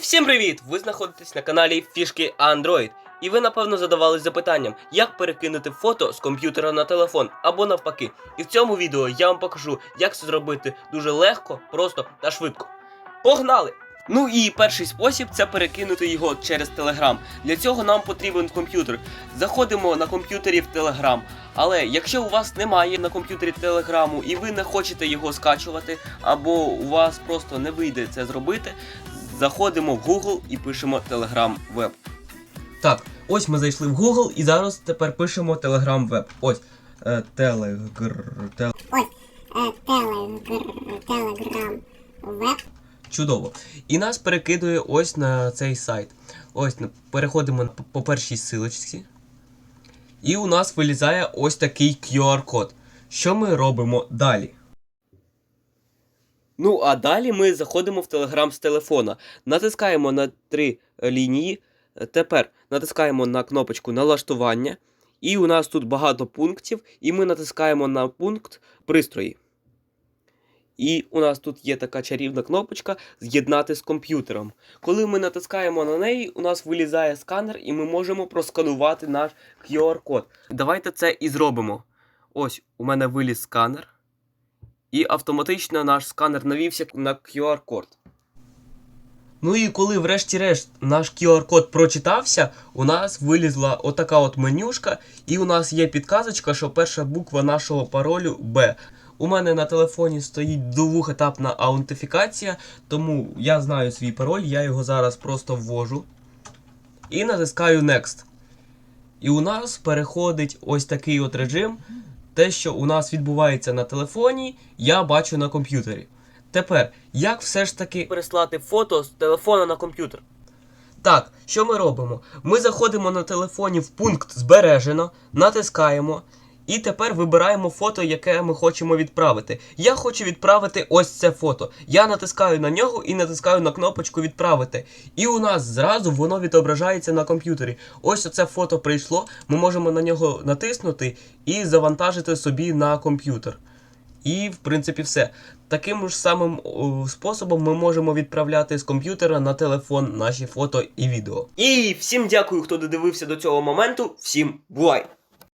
Всім привіт! Ви знаходитесь на каналі Фішки Android. І ви напевно задавались запитанням, як перекинути фото з комп'ютера на телефон або навпаки. І в цьому відео я вам покажу, як це зробити дуже легко, просто та швидко. Погнали! Ну і перший спосіб це перекинути його через Telegram. Для цього нам потрібен комп'ютер. Заходимо на комп'ютері в Telegram. Але якщо у вас немає на комп'ютері Телеграму і ви не хочете його скачувати, або у вас просто не вийде це зробити, заходимо в Google і пишемо Telegram Web. Так, ось ми зайшли в Google і зараз тепер пишемо Telegram Web. Ось е, телегр, тел... Ось е, телегр, телеграм веб. Чудово. І нас перекидує ось на цей сайт. Ось переходимо по- по першій силочці. І у нас вилізає ось такий QR-код. Що ми робимо далі? Ну, а далі ми заходимо в Telegram з телефона. Натискаємо на три е, лінії. Е, Тепер натискаємо на кнопочку налаштування. І у нас тут багато пунктів, і ми натискаємо на пункт пристрої. І у нас тут є така чарівна кнопочка з'єднати з комп'ютером. Коли ми натискаємо на неї, у нас вилізає сканер, і ми можемо просканувати наш QR-код. Давайте це і зробимо. Ось у мене виліз сканер, і автоматично наш сканер навівся на QR-код. Ну і коли, врешті-решт, наш QR-код прочитався, у нас вилізла отака от менюшка, і у нас є підказочка, що перша буква нашого паролю Б. У мене на телефоні стоїть двохетапна аутентифікація, тому я знаю свій пароль, я його зараз просто ввожу. І натискаю Next. І у нас переходить ось такий от режим. Те, що у нас відбувається на телефоні, я бачу на комп'ютері. Тепер, як все ж таки переслати фото з телефона на комп'ютер? Так, що ми робимо? Ми заходимо на телефоні в пункт збережено, натискаємо. І тепер вибираємо фото, яке ми хочемо відправити. Я хочу відправити ось це фото. Я натискаю на нього і натискаю на кнопочку відправити. І у нас зразу воно відображається на комп'ютері. Ось оце фото прийшло. Ми можемо на нього натиснути і завантажити собі на комп'ютер. І, в принципі, все. Таким ж самим способом ми можемо відправляти з комп'ютера на телефон наші фото і відео. І всім дякую, хто додивився до цього моменту. Всім бувай!